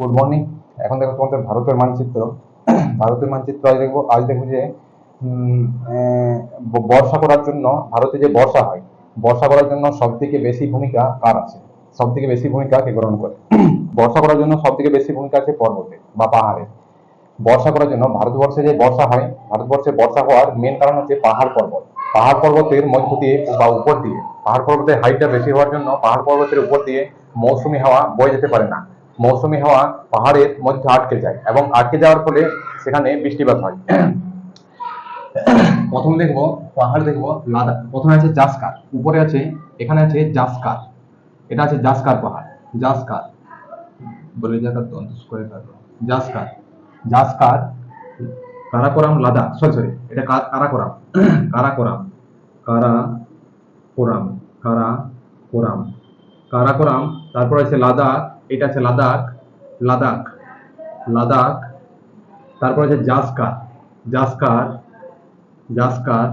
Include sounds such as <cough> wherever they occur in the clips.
Good morning এখন দেখো তোমাদের ভারতের মানচিত্র। <clears throat> ভারতের মানচিত্র আজ দেখব আজ দেখব যে বর্ষা করার জন্য ভারতে যে বর্ষা হয়, বর্ষা করার জন্য সব থেকে বেশি ভূমিকা কার আছে? সব থেকে বেশি ভূমিকা কে গ্রহণ করে? <clears throat> বর্ষা করার জন্য সব থেকে বেশি ভূমিকা আছে পর্বতে বা পাহাড়ে। বর্ষা করার জন্য ভারতবর্ষে যে বর্ষা হয়, ভারতবর্ষে বর্ষা হওয়ার মেন কারণ হচ্ছে পাহাড় পর্বত। পাহাড় পর্বতের মধ্য দিয়ে বা উপর দিয়ে, পাহাড় পর্বতের হাইটটা বেশি হওয়ার জন্য পাহাড় পর্বতের উপর দিয়ে মৌসুমি হাওয়া বয়ে যেতে পারে না। মৌসুমী হাওয়া পাহাড়ের মধ্যে আটকে যায় এবং আটকে যাওয়ার ফলে সেখানে বৃষ্টিপাত হয়। প্রথম দেখব পাহাড় দেখব লাদাখ। প্রথমে আছে জাসকার, উপরে আছে, এখানে আছে জাসকার। এটা আছে জাসকার পাহাড়। জাসকার। বলে যাকার দন্ত স্কোয়ার জাসকার। জাসকার কারাকোরাম, লাদাখ। সরি সরি এটা <clears throat> কারাকোরাম। কারাকোরাম। কারাকোরাম। কারাকোরাম। কারাকোরাম, তারপর আছে লাদাখ, এটা আছে লাদাখ লাদাখ লাদাখ, তারপর আছে জাসকার জাসকার জাসকার,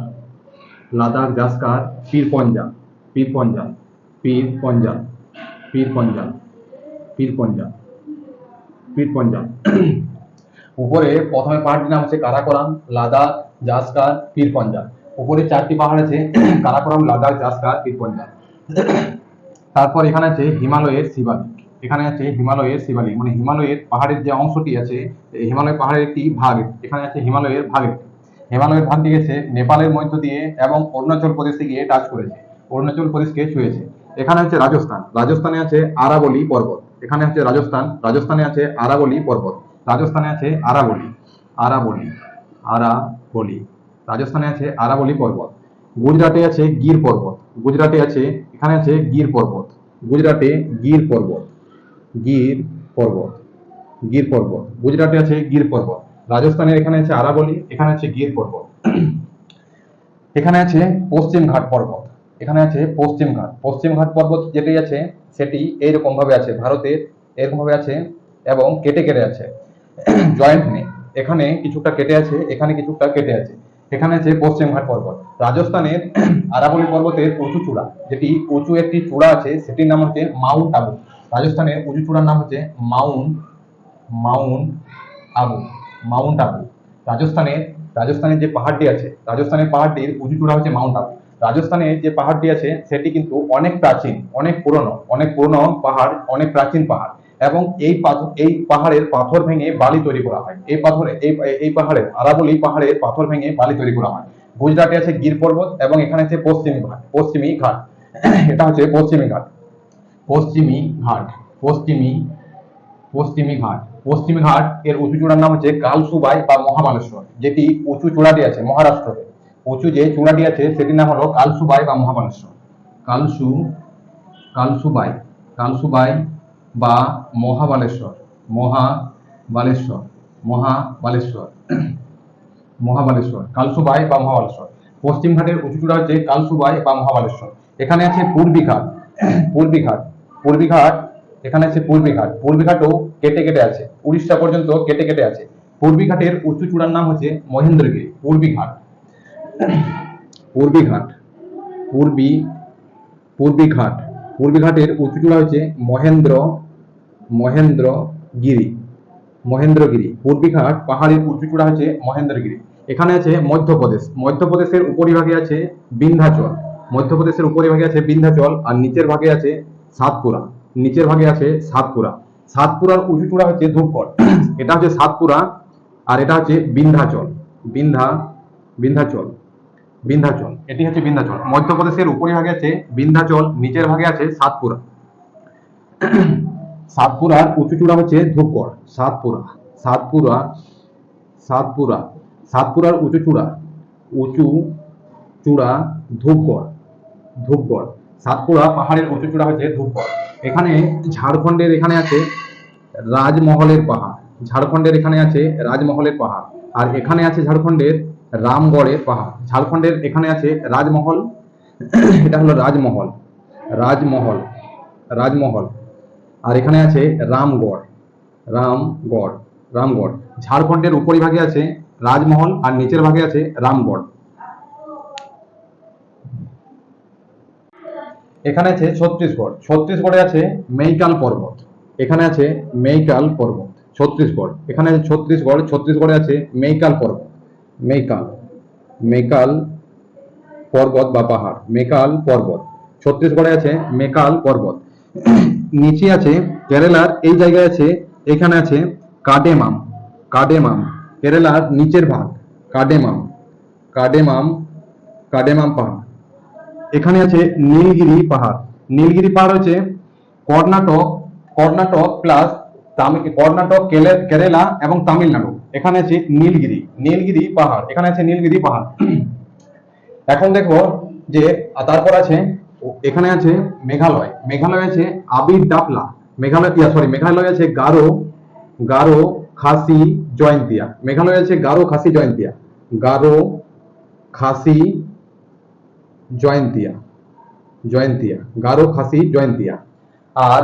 লাদাখ, জাসকার পীর পঞ্জাব পীর পঞ্জাব পীর পঞ্জাব পীর পঞ্জাব পীর পঞ্জাব পীর পঞ্জাব উপরে প্রথমে পাহাড়টির নাম হচ্ছে কারাকোরাম, লাদাখ, জাসকার পীর পঞ্জাব উপরে চারটি পাহাড় আছে, কারাকোরাম, লাদাখ, জাসকার পীর পঞ্জাব তারপর এখানে আছে হিমালয়ের শিবালিক। এখানে আছে হিমালয়ের শিবালিক মানে হিমালয়ের পাহাড়ের যে অংশটি আছে হিমালয় পাহাড়ের একটি ভাগ। এখানে আছে হিমালয়ের ভাগ। হিমালয়ের ভাগটি গেছে নেপালের মধ্য দিয়ে এবং অরুণাচল প্রদেশে গিয়ে টাচ করেছে। অরুণাচল প্রদেশকে ছুঁয়েছে। এখানে আছে রাজস্থান। রাজস্থানে আছে আরাবলি পর্বত। এখানে আছে রাজস্থান। রাজস্থানে আছে আরাবলি পর্বত। রাজস্থানে আছে আরাবলি। আরাবলি। আরাবলি। রাজস্থানে আছে আরাবলি পর্বত। গুজরাটে আছে গির পর্বত। গুজরাটে আছে, এখানে আছে গির পর্বত। গুজরাটে গির পর্বত। গির পর্বত। গির পর্বত। গুজরাটে আছে গির পর্বত। রাজস্থানের এখানে আছে আরাবলি, এখানে আছে গির পর্বত। এখানে আছে পশ্চিম ঘাট পর্বত। এখানে আছে পশ্চিম ঘাট। পশ্চিম ঘাট পর্বত যেটি আছে, সেটি এইরকম ভাবে আছে, ভারতের এরকম ভাবে আছে এবং কেটে কেটে আছে। <clears throat> জয়েন্ট নেই। এখানে কিছুটা কেটে আছে, এখানে কিছুটা কেটে আছে। এখানে আছে পশ্চিম ঘাট পর্বত, রাজস্থানের <clears throat> আরাবলি পর্বতের উঁচু চূড়া, যেটি উঁচু একটি চূড়া আছে, সেটির নাম হচ্ছে মাউন্ট আবু। রাজস্থানের উঁচু চূড়ার নাম হচ্ছে mount mount Abu mount Abu. রাজস্থানের রাজস্থানের যে পাহাড়টি আছে, রাজস্থানের পাহাড়টির উঁচু চূড়া হচ্ছে মাউন্ট আবু। রাজস্থানের যে পাহাড়টি আছে, সেটি কিন্তু অনেক প্রাচীন, অনেক পুরনো অনেক পুরনো পাহাড়, অনেক প্রাচীন পাহাড়। এবং এই এই পাহাড়ের পাথর ভেঙে বালি তৈরি করা হয়। এই পাথরে, এই এই পাহাড়ের আরাবলি পাহাড়ের পাথর ভেঙে বালি তৈরি করা হয়। গুজরাটে আছে গির পর্বত এবং এখানে আছে পশ্চিমী ঘাট পশ্চিমী ঘাট। <clears throat> এটা হচ্ছে পশ্চিমী ঘাট। পশ্চিমী ঘাট, পশ্চিমী পশ্চিমী ঘাট। পশ্চিমী ঘাট এর উঁচু চূড়ার নাম হচ্ছে কালসুবাই বা মহাবালেশ্বর, যেটি উঁচু চূড়াটি আছে মহারাষ্ট্রতে। উঁচু যে চূড়াটি আছে সেটির নাম হলো কালসুবাই বা মহাবালেশ্বর। কালসু, কালসুবাই কালসুবাই বা মহাবালেশ্বর। মহা মহাবালেশ্বর। মহাবালেশ্বর। মহাবালেশ্বর। কালসুবাই বা মহাবালেশ্বর। পশ্চিম ঘাটের উঁচু চূড়া হচ্ছে কালসুবাই বা মহাবালেশ্বর। এখানে আছে পূর্বী ঘাট পূর্বী ঘাট পূর্বী ঘাট এখানে আছে পূর্বী ঘাট পূর্বী ঘাটও কেটে কেটে আছে। উড়িষ্যা পর্যন্ত কেটে কেটে আছে। পূর্বী ঘাটের উঁচু চূড়ার নাম হচ্ছে মহেন্দ্রগিরি। পূর্বী ঘাট পূর্বী ঘাট পূর্বী পূর্বী ঘাট পূর্বী ঘাটের উঁচু চূড়া হচ্ছে মহেন্দ্র মহেন্দ্রগিরি মহেন্দ্রগিরি পূর্বী ঘাট পাহাড়ের উঁচু চূড়া হচ্ছে মহেন্দ্রগিরি এখানে আছে মধ্যপ্রদেশ। মধ্যপ্রদেশের উপরিভাগে আছে বিন্ধ্যাচল। মধ্যপ্রদেশের উপরিভাগে আছে বিন্ধ্যাচল আর নিচের ভাগে আছে সাতপুরা। নিচের ভাগে আছে সাতপুরা। সাতপুরার উঁচু চূড়া হচ্ছে ধূপগড় <clears throat> এটা হচ্ছে সাতপুরা আর এটা হচ্ছে বিন্ধ্যাচল। বিন্ধ্যা বিন্ধ্যাচল বিন্ধ্যাচল। এটি হচ্ছে বিন্ধ্যাচল। মধ্যপ্রদেশের উপরিভাগে আছে বিন্ধ্যাচল, নিচের ভাগে আছে সাতপুরা। <clears throat> সাতপুরার উঁচু চূড়া হচ্ছে ধূপগড়, সাতপুরা সাতপুরা সাতপুরা, সাতপুরার উঁচু চূড়া উঁচু চূড়া ধূপগড় ধূপগড়, সাতপুরা পাহাড়ের উঁচু চূড়া হচ্ছে ধূপগড়। এখানে ঝাড়খণ্ডের এখানে আছে রাজমহলের পাহাড়, ঝাড়খণ্ডের এখানে আছে রাজমহলের পাহাড়, আর এখানে আছে ঝাড়খণ্ডের রামগড়ের পাহাড়। ঝাড়খণ্ডের এখানে আছে রাজমহল, <clears throat> এটা হলো রাজমহল রাজমহল রাজমহল। আর এখানে আছে রামগড় রামগড় রামগড়। ঝাড়খণ্ডের উপরিভাগে আছে রাজমহল আর নিচের ভাগে আছে রামগড়। এখানে আছে ছত্তিশগড়। ছত্তিশগড়ে আছে মেইকাল পর্বত। এখানে আছে মেইকাল পর্বত। ছত্তিশগড়। এখানে আছে ছত্তিশগড়। ছত্তিশগড়ে আছে মেইকাল পর্বত। মেইকাল। মেকাল পর্বত বা পাহাড়। মেকাল পর্বত। ছত্তিশগড়ে আছে মেকাল পর্বত। নিচে আছে কেরালার, এই জায়গায় আছে, এখানে আছে কাডেমাম কাডেমাম, কেরালার নিচের ভাগ, কাডেমাম কাডেমাম কাডেমাম পাহাড়। এখানে আছে নীলগিরি পাহাড়। নীলগিরি পাহাড় হচ্ছে কর্ণাটক কর্ণাটক প্লাস কর্ণাটক, কেলে- কেরালা এবং তামিলনাড়ু। এখানে আছে নীলগিরি নীলগিরি পাহাড়। এখানে আছে নীলগিরি পাহাড়। এখন দেখো যে তারপর আছে এখানে আছে মেঘালয়। মেঘালয় আছে আবির ডাপলা মেঘালয়, ইয়া সরি মেঘালয় আছে গারো গারো খাসি জয়ন্তিয়া। মেঘালয় আছে গারো খাসি জয়ন্তিয়া। গারো খাসি জয়ন্তিয়া। জয়ন্তিয়া। গারো খাসি জয়ন্তিয়া। আর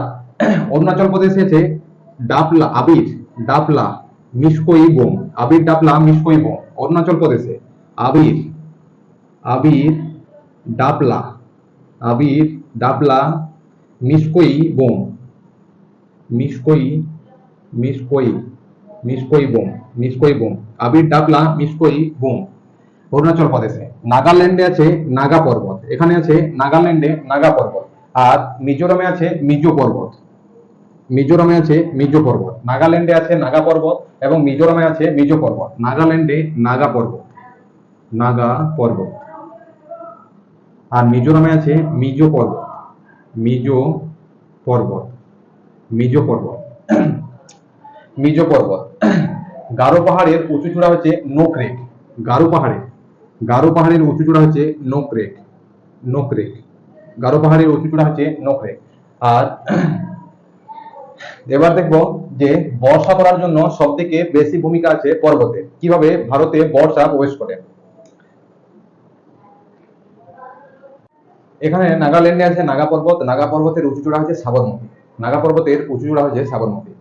অরুণাচল প্রদেশে আছে ডাপলা, আবির, ডাপলা মিসকই বোম। আবির, ডাপলা মিসকই বোম। অরুণাচল প্রদেশে আবির আবির, ডাপলা। আবির ডাপলা মিসকই বোম। মিসকই মিসকই মিসকই বোম মিসকই বোম। আবির ডাবলা মিসকই বোম। অরুণাচল প্রদেশে। নাগাল্যান্ডে আছে নাগা পর্বত। এখানে আছে নাগাল্যান্ডে নাগা পর্বত। আর মিজোরামে আছে মিজো পর্বত। মিজোরামে আছে মিজো পর্বত। নাগাল্যান্ডে আছে নাগা পর্বত এবং মিজোরামে আছে মিজো পর্বত। নাগাল্যান্ডে নাগা পর্বত। নাগা পর্বত। আর মিজোরামে আছে মিজো পর্বত। মিজো পর্বত। মিজো পর্বত। মিজো পর্বত। গারো পাহাড়ের উঁচু চূড়া হচ্ছে নোকরেক। গারো পাহাড়ে। গারো পাহাড়ের উঁচু চূড়া হচ্ছে নোকরেক। নোকরেক। গারো পাহাড়ের উঁচু চূড়া হচ্ছে নোকরেক। আর এবার দেখব যে বর্ষা করার জন্য সব থেকে বেশি ভূমিকা আছে পর্বতে। কীভাবে ভারতে বর্ষা প্রবেশ করে? এখানে নাগাল্যান্ডে আছে নাগা পর্বত, নাগা পর্বতের উঁচু চূড়া হচ্ছে সাবরমতী। নাগা পর্বতের উঁচু চূড়া হচ্ছে সাবরমতী।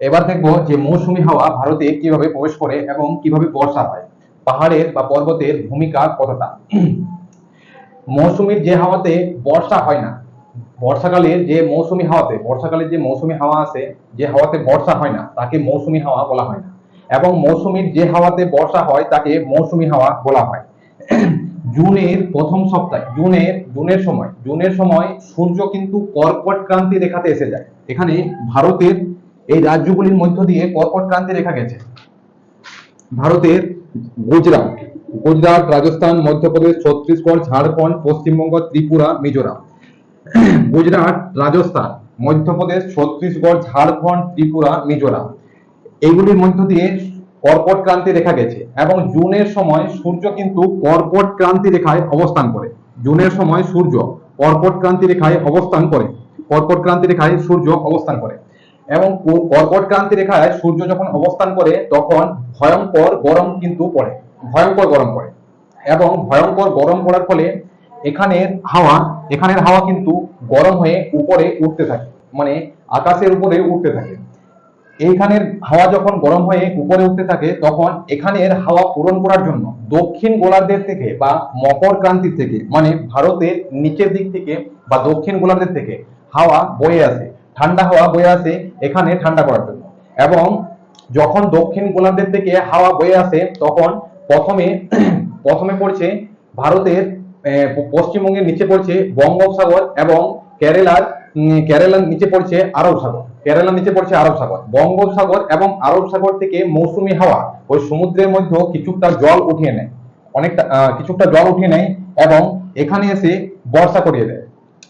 এবার দেখব যে মৌসুমী হাওয়া ভারতে কীভাবে প্রবেশ করে এবং কীভাবে বর্ষা হয়। পাহাড়ের বা পর্বতের ভূমিকা কতটা? মৌসুমীর যে হাওয়াতে বর্ষা হয় না বর্ষাকালের যে মৌসুমী হাওয়াতে বর্ষাকালের যে মৌসুমী হাওয়া আছে, যে হাওয়াতে বর্ষা হয় না, তাকে মৌসুমি হাওয়া বলা হয় না। এবং মৌসুমীর যে হাওয়াতে বর্ষা হয়, তাকে মৌসুমি হাওয়া বলা হয়। জুনের প্রথম সপ্তাহে, জুনের জুনের সময় জুনের সময় সূর্য কিন্তু কর্কট ক্রান্তি রেখাতে এসে যায়। এখানে ভারতের এই রাজ্যগুলির মধ্য দিয়ে কর্কট ক্রান্তি রেখা গেছে। ভারতের গুজরাট গুজরাট, রাজস্থান, মধ্যপ্রদেশ, ছত্তিশগড়, ঝাড়খণ্ড, পশ্চিমবঙ্গ, ত্রিপুরা, মিজোরাম। গুজরাট, রাজস্থান, মধ্যপ্রদেশ, ছত্তিশগড়, ঝাড়খণ্ড, ত্রিপুরা, মিজোরাম। এইগুলির মধ্য দিয়ে কর্কট ক্রান্তি রেখা গেছে এবং জুনের সময় সূর্য কিন্তু কর্কট ক্রান্তি রেখায় অবস্থান করে। জুনের সময় সূর্য কর্কট ক্রান্তি রেখায় অবস্থান করে। কর্কট ক্রান্তি রেখায় সূর্য অবস্থান করে। এবং কর্কট ক্রান্তি রেখায় সূর্য যখন অবস্থান করে, তখন ভয়ঙ্কর গরম কিন্তু পড়ে। ভয়ঙ্কর গরম পড়ে। এবং ভয়ঙ্কর গরম পড়ার ফলে এখানের হাওয়া এখানের হাওয়া কিন্তু গরম হয়ে উপরে উঠতে থাকে। মানে আকাশের উপরে উঠতে থাকে। এইখানের হাওয়া যখন গরম হয়ে উপরে উঠতে থাকে, তখন এখানের হাওয়া পূরণ করার জন্য দক্ষিণ গোলার্ধের থেকে বা মকর ক্রান্তির থেকে মানে ভারতের নিচের দিক থেকে বা দক্ষিণ গোলার্ধের থেকে হাওয়া বয়ে আসে। ঠান্ডা হাওয়া বয়ে আসে এখানে ঠান্ডা করার জন্য। এবং যখন দক্ষিণ গোলার্ধের থেকে হাওয়া বয়ে আসে, তখন প্রথমে প্রথমে পড়ছে ভারতের পশ্চিমবঙ্গের নিচে পড়ছে বঙ্গোপসাগর এবং কেরালার কেরালার নিচে পড়ছে আরব সাগর। কেরালার নিচে পড়ছে আরব সাগর। বঙ্গোপসাগর এবং আরব সাগর থেকে মৌসুমি হাওয়া ওই সমুদ্রের মধ্যে কিছুটা জল উঠিয়ে নেয়। অনেকটা কিছুটা জল উঠিয়ে নেয় এবং এখানে এসে বর্ষা করিয়ে দেয়।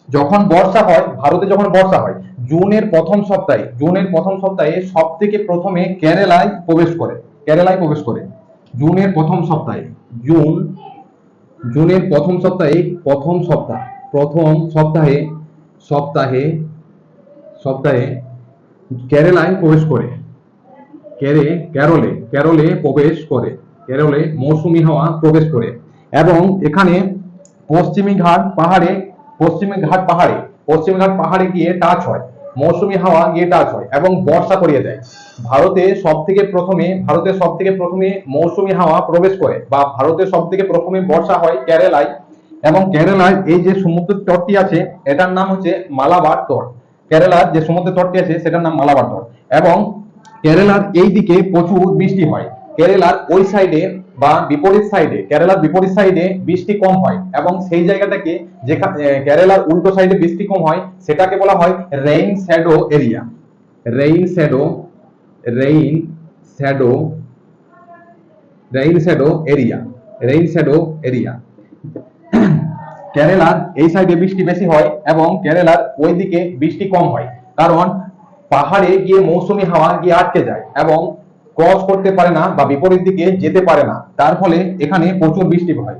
যখন বর্ষা হয়, ভারতে যখন বর্ষা হয়, জুনের প্রথম সপ্তাহে, জুনের প্রথম সপ্তাহে সব থেকে প্রথমে কেরালায় প্রবেশ করে, কেরালায় প্রবেশ করে। জুনের প্রথম সপ্তাহে, জুন, জুনের প্রথম সপ্তাহে, প্রথম সপ্তাহ, প্রথম সপ্তাহে সপ্তাহে সপ্তাহে কেরালায় প্রবেশ করে। কেরে, কেরলে কেরলে প্রবেশ করে। কেরলে মৌসুমী হাওয়া প্রবেশ করে। এবং এখানে পশ্চিমী ঘাট পাহাড়ে, পশ্চিমী ঘাট পাহাড়ে, পশ্চিমী ঘাট পাহাড়ে গিয়ে টাচ হয়। মৌসুমী হাওয়া গিয়ে টাচ হয় এবং বর্ষা করিয়ে দেয়। ভারতে সব থেকে প্রথমে ভারতের সব থেকে প্রথমে মৌসুমী হাওয়া প্রবেশ করে বা ভারতের সব থেকে প্রথমে বর্ষা হয় কেরালায়। এবং কেরালায় এই যে সমুদ্র তটটি আছে, এটার নাম হচ্ছে মালাবার তট। কেরালার যে সমুদ্র তটটি আছে, সেটার নাম মালাবার তট। এবং কেরালার এই দিকে প্রচুর বৃষ্টি হয়। কেরালার ওই সাইডে বা বিপরীত সাইডে কেরালার বিপরীত সাইডে বৃষ্টি কম হয় এবং সেই জায়গাটাকে যেখানে কেরালার উল্টো সাইডে বৃষ্টি কম হয়, সেটাকে বলা হয় rain shadow area rain shadow rain shadow rain shadow area rain shadow area কেরালার এই সাইডে বৃষ্টি বেশি হয় এবং কেরালার ওই দিকে বৃষ্টি কম হয়। কারণ পাহাড়ে গিয়ে মৌসুমী হাওয়া গিয়ে আটকে যায় এবং ক্রস করতে পারে না বা বিপরীত দিকে যেতে পারে না। তার ফলে এখানে প্রচুর বৃষ্টি হয়।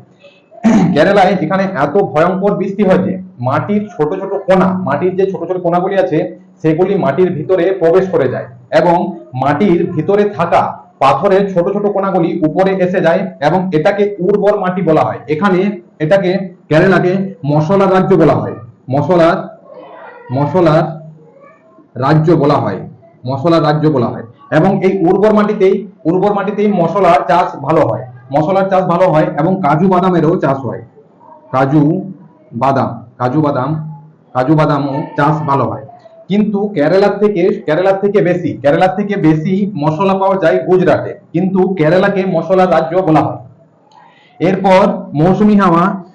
কেরালায় এখানে এত ভয়ঙ্কর বৃষ্টি হয় যে মাটির ছোট ছোট কোনা, মাটির যে ছোট ছোট কোনাগুলি আছে, সেগুলি মাটির ভিতরে প্রবেশ করে যায় এবং মাটির ভিতরে থাকা পাথরের ছোট ছোট কোনাগুলি উপরে এসে যায় এবং এটাকে উর্বর মাটি বলা হয়। এখানে এটাকে কেরালাকে মশলা রাজ্য বলা হয়? মশলার মশলার রাজ্য বলা হয়। মশলার রাজ্য বলা হয়। এবং এই উর্বর মাটিতেই উর্বর মাটিতেই মশলার চাষ ভালো হয়। মশলার চাষ ভালো হয় এবং কাজু বাদামেরও চাষ হয়। কাজু বাদাম কাজু বাদাম, কাজু বাদামও চাষ ভালো হয়। কিন্তু কেরালার থেকে কেরালার থেকে বেশি, কেরালার থেকে বেশি মশলা পাওয়া যায় গুজরাটে। কিন্তু কেরালাকে মশলার রাজ্য বলা হয়। এরপর মৌসুমী হাওয়া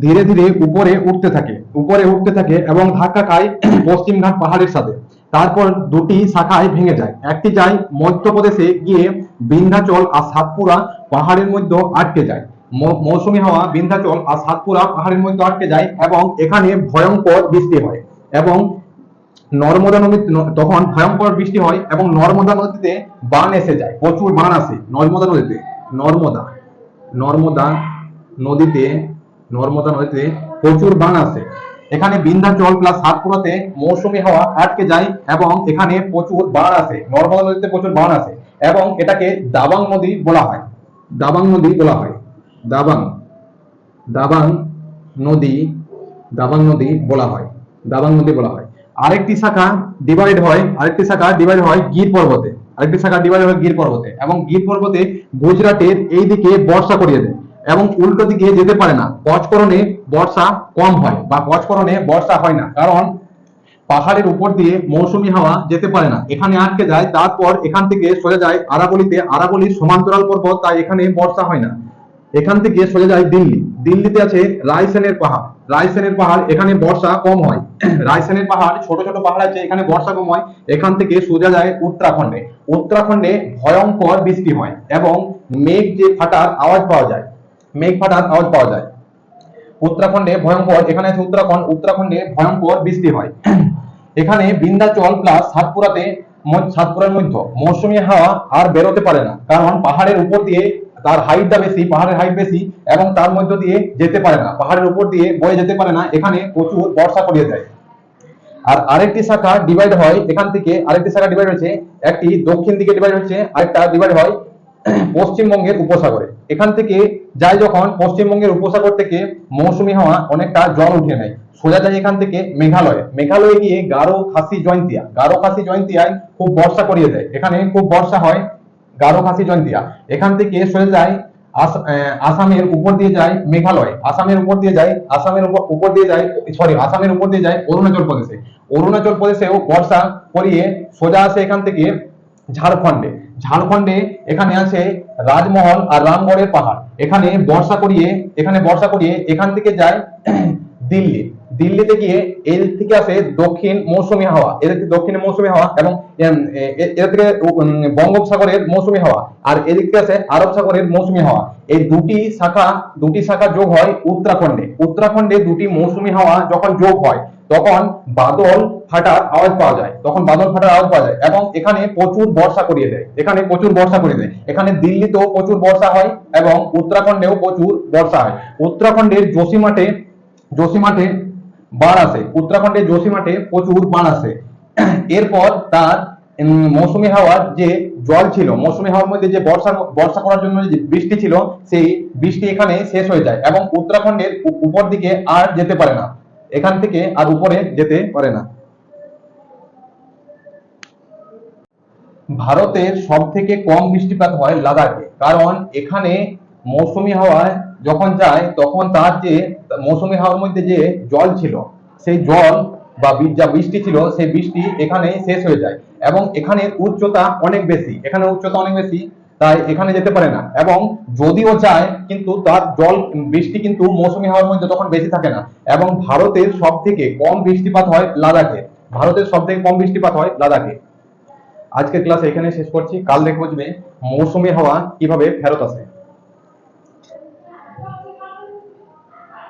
ধীরে ধীরে উপরে উঠতে থাকে। উপরে উঠতে থাকে এবং ধাক্কা খায় <clears throat> পশ্চিমঘাট পাহাড়ের সাথে। তারপর দুটি শাখায় ভেঙে যায়। একটি যায় মধ্যপ্রদেশে গিয়ে বিন্ধ্যাচল আর সাতপুরা পাহাড়ের মধ্যে আটকে যায়। মৌসুমী হাওয়া বিন্ধ্যাচল আর সাতপুরা পাহাড়ের মধ্যে আটকে যায় এবং এখানে ভয়ঙ্কর বৃষ্টি হয় এবং নর্মদা নদী তখন ভয়ঙ্কর বৃষ্টি হয় এবং নর্মদা নদীতে বান এসে যায়। প্রচুর বান আসে নর্মদা নদীতে। নর্মদা নর্মদা নদীতে নর্মদা নদীতে প্রচুর বান আসে এখানে বিন্ধ্যাচল প্লাস সাতপুরাতে মৌসুমী হাওয়া আটকে যায় এবং এখানে প্রচুর বান আসে নর্মদা নদীতে প্রচুর বান আসে এবং এটাকে দাবাং নদী বলা হয়। দাবাং নদী বলা হয়। দাবাং। দাবাং নদী দাবাং নদী বলা হয়। দাবাং নদী বলা হয়। আরেকটি শাখা ডিভাইড হয়, আরেকটি শাখা ডিভাইড হয় গির পর্বতে। আরেকটি শাখা ডিভাইড হয় গির পর্বতে এবং গির পর্বতে গুজরাটের এই দিকে বর্ষা করিয়ে দেয়। এবং উল্টো দিকে যেতে পারে না। পচকরণে বর্ষা কম হয় বা পচকরণে বর্ষা হয় না। কারণ পাহাড়ের উপর দিয়ে মৌসুমি হাওয়া যেতে পারে না। এখানে আটকে যায়, তারপর এখান থেকে সোজা যায় আরাবলিতে। আরাবলির সমান্তরাল পর্বত, তাই এখানে বর্ষা হয় না। এখান থেকে সোজা যায় দিল্লি। দিল্লিতে আছে রায়সেনের পাহাড়। রায়সেনের পাহাড়, এখানে বর্ষা কম হয়। <clears throat> রায়সেনের পাহাড়, ছোট ছোট পাহাড় আছে, এখানে বর্ষা কম হয়। এখান থেকে সোজা যায় উত্তরাখণ্ডে। উত্তরাখণ্ডে ভয়ঙ্কর বৃষ্টি হয় এবং মেঘ যে ফাটার আওয়াজ পাওয়া যায়। মেঘ ফাটার আওয়াজ পাওয়া যায়। উত্তরাখণ্ডে ভয়ঙ্কর, এখানে আছে উত্তরাখণ্ড, উত্তরাখণ্ডে ভয়ঙ্কর বৃষ্টি হয়। এখানে বিন্ধ্যাচল প্লাস সাতপুরাতে সাতপুরার মধ্যে। মৌসুমী হাওয়া আর বেরোতে পারে না, কারণ পাহাড়ের উপর দিয়ে তার হাইটটা বেশি, পাহাড়ের হাইট বেশি এবং তার মধ্য দিয়ে যেতে পারে না। পাহাড়ের উপর দিয়ে বয়ে যেতে পারে না, এখানে প্রচুর বর্ষা করিয়ে দেয় আর আরেকটি শাখা ডিভাইড হয়, এখান থেকে আরেকটি শাখা ডিভাইড হচ্ছে একটি দক্ষিণ দিকে ডিভাইড হচ্ছে, আরেকটা ডিভাইড হয়, <clears throat> পশ্চিমবঙ্গের উপসাগরে। এখান থেকে যায় যখন পশ্চিমবঙ্গের উপসাগর থেকে মৌসুমী হাওয়া অনেকটা জল উঠে নেয়। সোজা যায় এখান থেকে মেঘালয়ে। মেঘালয়ে গিয়ে গারো খাসি জয়ন্তিয়া। গারো খাসি জয়ন্তিয়ায় খুব বর্ষা করিয়ে দেয়। এখানে খুব বর্ষা হয় গারো খাসি জয়ন্তিয়া। এখান থেকে সোজা যায় আসামের উপর দিয়ে যায় মেঘালয়। আসামের উপর দিয়ে যায়, আসামের উপর উপর দিয়ে যায়, সরি, আসামের উপর দিয়ে যায় অরুণাচল প্রদেশে। অরুণাচল প্রদেশেও বর্ষা করিয়ে সোজা আসে এখান থেকে ঝাড়খণ্ডে। ঝাড়খণ্ডে এখানে আছে রাজমহল আর রামগড়ের পাহাড়। এখানে বর্ষা করিয়ে এখানে বর্ষা করিয়ে এখান থেকে যায় <clears throat> দিল্লি। দিল্লিতে গিয়ে এদিক থেকে আসে দক্ষিণ মৌসুমী হাওয়া। এদিক থেকে দক্ষিণে মৌসুমী হাওয়া এবং এম, এ- এ- এদিক থেকে বঙ্গোপসাগরের মৌসুমি হাওয়া আর এদিক থেকে আসে আরব সাগরের মৌসুমি হাওয়া। এই দুটি শাখা দুটি শাখা যোগ হয় উত্তরাখণ্ডে। উত্তরাখণ্ডে দুটি মৌসুমি হাওয়া যখন যোগ হয় তখন বাদল ফাটার আওয়াজ পাওয়া যায়। তখন বাদল ফাটার আওয়াজ পাওয়া যায় এবং এখানে প্রচুর বর্ষা করিয়ে দেয়। এখানে প্রচুর বর্ষা করিয়ে দেয়। এখানে দিল্লিতেও প্রচুর বর্ষা হয় এবং উত্তরাখণ্ডেও প্রচুর বর্ষা হয়। উত্তরাখণ্ডের যোশীমাঠে যোশীমাঠে বাড় আসে উত্তরাখণ্ডের যোশীমাঠে প্রচুর বাড় আসে এরপর তার মৌসুমী হাওয়ার যে জল ছিল, মৌসুমী হাওয়ার মধ্যে যে বর্ষা বর্ষা করার জন্য যে বৃষ্টি ছিল, সেই বৃষ্টি এখানে শেষ হয়ে যায় এবং উত্তরাখণ্ডের উপর দিকে আর যেতে পারে না। এখান থেকে আর উপরে যেতে পারে না। ভারতের সব থেকে কম বৃষ্টিপাত হয় লাদাখে, কারণ এখানে মৌসুমী হাওয়ায় যখন যায়, তখন তার যে মৌসুমী হাওয়ার মধ্যে যে জল ছিল, সেই জল বা যা বৃষ্টি ছিল, সেই বৃষ্টি এখানে শেষ হয়ে যায় এবং এখানে উচ্চতা অনেক বেশি। এখানে উচ্চতা অনেক বেশি। তাই এখানে যেতে পারে না। এবং যদিও যায়, কিন্তু তার জল, বৃষ্টি কিন্তু মৌসুমি হাওয়ার মধ্যে তখন বেশি থাকে না। এবং ভারতের সব থেকে কম বৃষ্টিপাত হয় লাদাখে। ভারতের সব থেকে কম বৃষ্টিপাত হয় লাদাখে। আজকের ক্লাস এখানে শেষ করছি। কাল দেখব যে মৌসুমি হাওয়া কীভাবে ফেরত আসে।